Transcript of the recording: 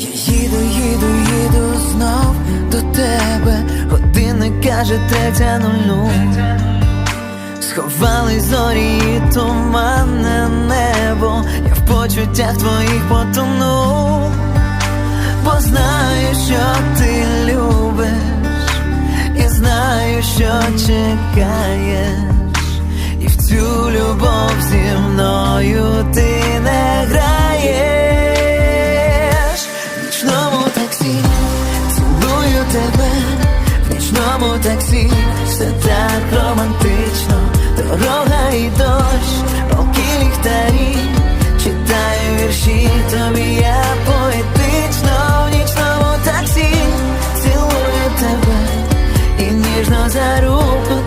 Я їду, їду, їду знов до тебе. Годинник каже третя нулю. Сховали зорі і туманне небо. Я в почуттях твоїх потону, бо знаю, що ти любиш, і знаю, що чекаєш, цьому таксі все так романтично, дорога і дощ, полки ліхтарі, читаю вірші, тобі я поетично в нічному таксі, цілую тебе і ніжно за руку.